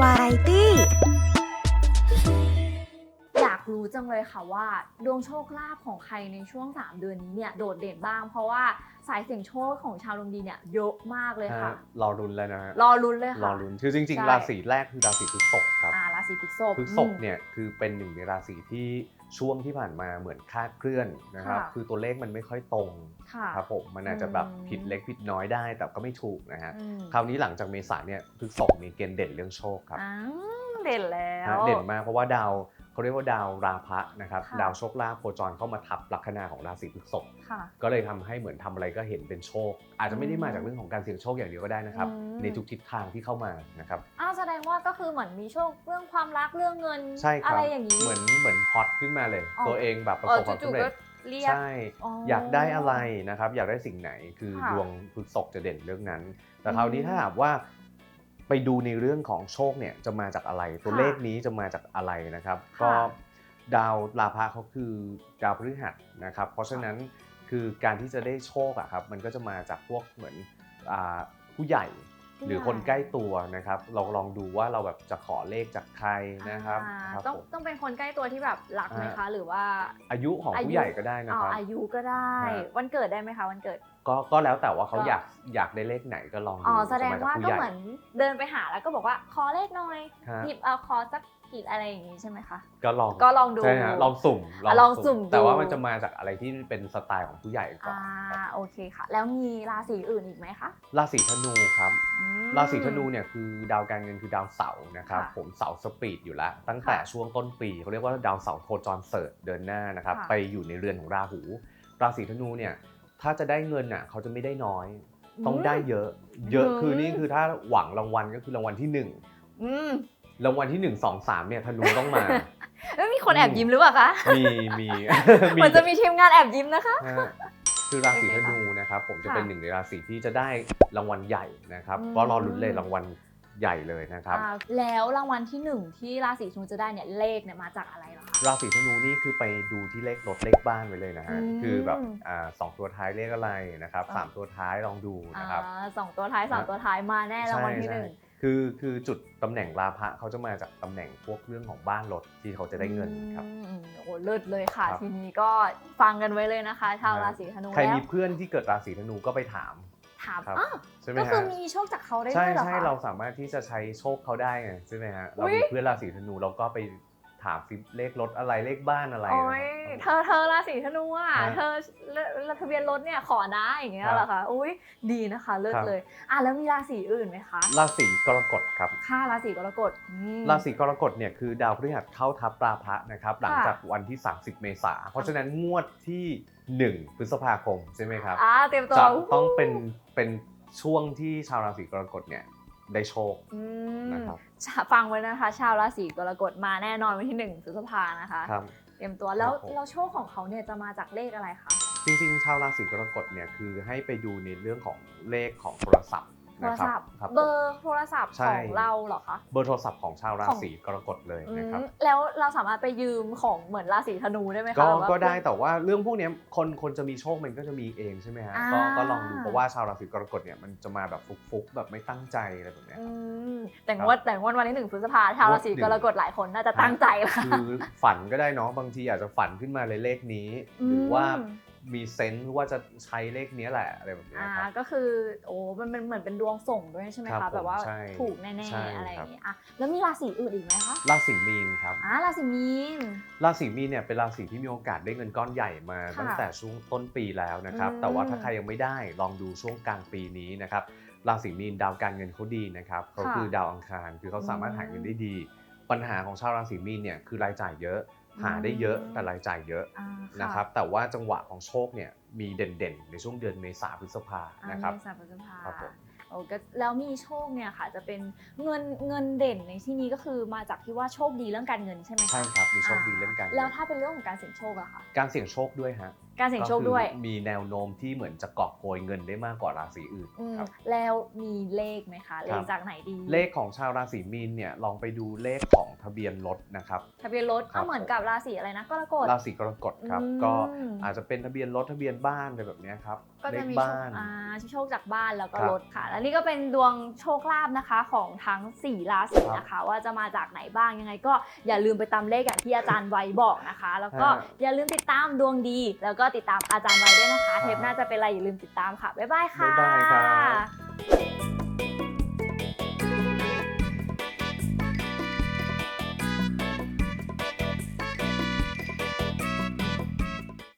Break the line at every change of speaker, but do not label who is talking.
วาไรตี้
รู้จังเลยค่ะว่า ดวงโชคลาภของใครในช่วง 3 เดือนนี้เนี่ยโดดเด่นบ้าง เพราะว่าสายเสี่ยงโชคของชาวดวงดีเนี่ยเยอะมากเลยค่ะ
ฮะรอรุนแล้วนะฮะ
รอลุ้นเลย
ร
ค่ะ
อรุนคือจริง
ใช่
ๆ ราศีแรกคือราศีพฤษภครับ
อ่าราศีพฤษภ
พฤษภเนี่ยคือเป็นหนึ่งในราศีที่ช่วงที่ผ่านมาเหมือนคลาดเคลื่อนนะครับ
ค่ะ
คือตัวเลขมันไม่ค่อยตรง
ค่ะ
ครับผมมันอาจจะแบบ
อืม
ผิดเล็กผิดน้อยได้แต่ก็ไม่ถูกนะฮะ
อืม
คราวนี้หลังจากเมษาเนี่ยพฤษภมีเกณฑ์เด่นเรื่องโชคครับ
อ้าวเด่นแล้ว
นะเด่นมากเพราะว่าดาว เขาเรียกว่าดาวราพะนะครับ
ค่ะ
ดาวโชคลาภโคจรเข้ามาทับลัคนาของราศีพฤษภ
ค่ะ
ก็เลยทำให้เหมือนทำอะไรก็เห็นเป็นโชค อาจจะไม่ได้มาจาก
อืม
เรื่องของการเสี่ยงโชคอย่างเดียวก็ได้นะครับ
อืม
ในทุกทิศทางที่เข้ามานะครับ
อ้าวแสดงว่าก็คือเหมือนมีโชคเรื่องความรักเรื่องเงิน
ใช่ค
อะ
รับ
ไรอย่างนี้
เหมือนเหมือนฮอตขึ้นมาเลย
อ๋อ
ตัวเองแบบประ
เอ
ส
อบ
ความ
จู่
สำ
ๆ
เร็
ก็
จ
เรียก
ใช่
อ๋ออ
อยากได้อะไรนะครับ อยากได้สิ่งไหนคือ
ค่ะ
ดวงพฤษภจะเด่นเรื่องนั้น แต่คราวนี้
อืม
ถ้าหากว่า ไปดูในเรื่องของโชคเนี่ยจะมาจากอะไร ตัว
ค่ะ
เลขนี้จะมาจากอะไรนะครับ
ค่ะ
ก็ดาวราพะเขาคือดาวพฤหัสนะครับ เพราะฉะนั้นคือการที่จะได้โชคอะครับมันก็จะมาจากพวกเหมือนอ่าผู้ใหญ่หรือคนใกล้ตัวนะครับ เราลองดูว่าเราแบบจะขอเลขจากใครนะครับ
อ่า
ครับ
ต้อง
ผม
ต้องเป็นคนใกล้ตัวที่แบบรักไหมคะ
อ่า
หรือว่า
อายุของ
อายุ
ผู้ใหญ่ก็ได้นะ
อ๋อ
ครับ
อายุก็ได้
ฮะ
วันเกิดได้ไหมคะวันเกิด
ก็ก็แล้วแต่ว่าเขา
ก็
อยากอยากได้เลขไหนก็ลองดู
อ๋อแสดง
จะ
ว่า
จผู้
ก็
ใญ่
เหมือนเดินไปหาแล้วก็บอกว่าขอเลขหน่อย
ฮะ
หยิบเอาขอสักกี่อะไรอย่างงี้ใช่ไหมคะ
ก็ลอง
ก็ลองดู
ใช่ฮะลองสุ่ม
อะลองสุ่มดู
แต่ว่ามันจะมาจากอะไรที่เป็นสไตล์ของผู้ใหญ่ก่อน
อ่าโอเคค่ะ แล้วมีราศีอื่นอีกไหมคะ
ราศีธนูครับ
อืม
ราศีธนูเนี่ยคือดาวการเงินคือดาวเสาร์นะครับ
ค่ะ
ผมเสาร์สปีดอยู่แล้ว ตั้งแต่
ค่ะ
ช่วงต้นปีเขาเรียกว่าดาวเสาร์โคจรเสิร์ชเดินหน้านะครับ
ค่ะ
ไปอยู่ในเรือนของราหู ราศีธนูเนี่ย ถ้าจะได้เงินอะเขาจะไม่ได้น้อย ต้องได้เยอะ เยอะ
อืม
คือนี่คือถ้าหวังรางวัลก็คือรางวัลที่หนึ่ง
อืม
รางวัลที่หนึ่งสองสามเนี่ยธนูต้องมา
แล้วมีคนแอบยิ้มหรือเปล่าคะ
มีมี
เหมือนจะมีทีมงานแอบยิ้มนะคะ
ฮะคือราศี
โอ
ธ
เคค่ะ
นูนะครับผมจะ
ค่ะ
เป็นหนึ่งในราศีที่จะได้รางวัลใหญ่นะครับ
อืม
ก็รอลุ้นเลยรางวัลใหญ่เลยนะครับ
อ่าแล้วรางวัลที่หนึ่งที่ราศีธนูจะได้เนี่ยเลขเนี่ยมาจากอะไรเห รอคะ
ราศีธนูนี่คือไปดูที่เลขรถเลขบ้านไว้เลยนะฮะ
อืม
คือแบบอ่าสองตัวท้ายเลขอะไรนะครับ
อ่า
สามตัวท้ายลองดูนะครับ
อ่าสองตัวท้ายสาม
ฮะ
ตัวท้ายมาแน่รางวัลที่หนึ่ง
ใช่คือคือจุดตำแหน่งราพะเขาจะมาจากตำแหน่งพวกเรื่องของบ้านรถที่เขาจะได้เงินครับ
อืมโอ้เลิศเลยค่ะ
ครับ
ทีนี้ก็ฟังกันไว้เลยนะคะ ชาวราศีธนู
ใคร
แล้ว
มีเพื่อนที่เกิดราศีธนูก็ไปถาม
ถาม
ครับ
อ้าว
ใช่ไหม
ก็คือ
ฮะ
มีโชคจากเขาได้
ใช่
ด้วยเหรอ
ใช่
คะ
เราสามารถที่จะใช้โชคเขาได้ไงใช่ไหมฮะเรา
อุ๊ย
มีเพื่อนราศีธนูเราก็ไป ถามซิเลขรถอะไรเลขบ้านอะไร
โอ้ย
นะ
เธ
ครับ
อเธอราศีธนูอะ
ฮะ
เธอเลทะเบียนรถเนี่ยขอนะอย่างเงี้ย
ครับ
เหรอคะอุ้ยดีนะคะเลิศ
ครับ
เลยอะแล้วมีราศีอื่นไหมคะ
ราศีกรกฎครับ
ค่าราศีกรกฎอืม
ราศีกรกฎเนี่ยคือดาวพฤหัสเข้าทับราพะนะครับหลัง
ค่ะ
จากวันที่ 30 เมษาเพราะฉะนั้นงวดที่ 1 พฤษภาคมใช่ไหมครับ
อ่าเตรียมตัว
จะต้องเป็นเป็นช่วงที่ชาวราศีกรกฎเนี่ย ได้โชค
อืม
นะครับ
ฟังไว้นะคะ ชาวราศีกรกฎมาแน่นอนวันที่หนึ่งพฤษภานะคะ
ครับ
เตรียมตัวแล้ว
ครับผม
แล้วโชคของเขาเนี่ยจะมาจากเลขอะไรคะ
จริงๆ ชาวราศีกรกฎเนี่ยคือให้ไปดูในเรื่องของเลขของโทรศัพท์
โทร
นะครั
ศัพท์
ครับผม
เบอร์โทรศัพท์
ใช่
ของเราเหรอคะ
เบอร์โทรศัพท์ของชาวราศีกรกฎเลย
อื
นะครับ
มแล้วเราสามารถไปยืมของเหมือนราศีธนูได้ไหมคะ
ก็
แบบว่า
ก็ได้แต่ว่าเรื่องพวกเนี้ยคนคนจะมีโชคมันก็จะมีเองใช่ไหมฮะก็
อ่า
ก็ลองดูเพราะว่าชาวราศีกรกฎเนี่ยมันจะมาแบบฟุกๆแบบไม่ตั้งใจอะไรแบบเนี้ย
อื
ครับ
มแต่งวดแต่งวดวันที่หนึ่งพฤษภาชาวราศีกรกฎหลายคนน่าจะตั้งใจละ
คือฝันก็ได้เนาะบางทีอาจจะฝันขึ้นมาเลยเลขนี้ หรือว่า
อื ม
มีเซนส์ว่าจะใช้เลขนี้แหละอะไรแบบเนี้ย
อ่า
ครับ
ก็คือโอ้มันเป็นเหมือนเป็นดวงส่งด้วยใช่ไหม
ครั
คะ
บ
แบบว่า
ผมใช่
ถูกแน่
ใช่
ๆอะไรอ
ครั
ย่า
บ
งนี้อะแล้วมีราศีอื่นอีกไหมคะ
ราศีมีนครับ
อ่าราศีมีน
ราศีมีนเนี่ยเป็นราศีที่มีโอกาสได้เงินก้อนใหญ่มา
ค่ะ
ตั้งแต่ช่วงต้นปีแล้วนะครับ
อืม
แต่ว่าถ้าใครยังไม่ได้ลองดูช่วงกลางปีนี้นะครับ ราศีมีนดาวการเงินเขาดีนะครับเขา
ค่ะ
คือดาวอังคารคือเขาสามารถ
อืม
หาเงินได้ดี ปัญหาของชาวราศีมีนเนี่ยคือรายจ่ายเยอะ หาได้เยอะ
อืม
แต่รายจ่ายเยอะ
อ่า
นะครับแต่ว่าจังหวะของโชคเนี่ยมีเด่นๆ ในช่วงเดือนเมษาพฤษภา
อ่า
นะครับ
เมษาพฤษภา
ครับผม
โอ้ก็แล้วมีโชคเนี่ยค่ะจะเป็นเงินเงินเด่นในที่นี้ก็คือมาจากที่ว่าโชคดีเรื่องการเงินใช่ไหมคะ
ใช่ครับมีโชคดีเรื่องการเงิน
แล้วถ้าเป็นเรื่องของการเสี่ยงโชคอะค่ะ
การเสี่ยงโชคด้วยฮะ
การเสี่ยงโชคด้วย
ก็คือมีแนวโน้มที่เหมือนจะกอบโกยเงินได้มากกว่าราศีอื่น
อืม
ครับ
แล้วมีเลขไหมคะ เล
ครั
ข
บ
จากไหนดี
เลขของชาวราศีมีนเนี่ยลองไปดูเลขของทะเบียนรถนะครับ
ทะเบียนรถ
ครับ
ก็เหมือนกับราศีอะไรนะกรกฎ
ราศีกรกฎครับ
อืม
ก็อาจจะเป็นทะเบียนรถทะเบียนบ้านอะไรแบบเนี้ยครับ
ก็
เล
จะ
ข
มีโช
บ้า
คน อ่าโชคจากบ้านแล้วก็
ครับ
รถค่ะ แล้วนี่ก็เป็นดวงโชคลาภนะคะของทั้ง 4 ราศี
ครับ
นะคะ ว่าจะมาจากไหนบ้างยังไง ก็อย่าลืมไปตามเลขอย่างที่อาจารย์ไว้บอกนะคะ แล้วก็
ฮะ
อย่าลืมติดตามดวงดี แล้วก็ติดตามอาจารย์ไว้ด้วยนะคะ
ครับ
เทปหน้าจะเป็นอะไรอย่าลืมติดตามค่ะ บ๊ายบายค่ะ
บ๊ายบายครับ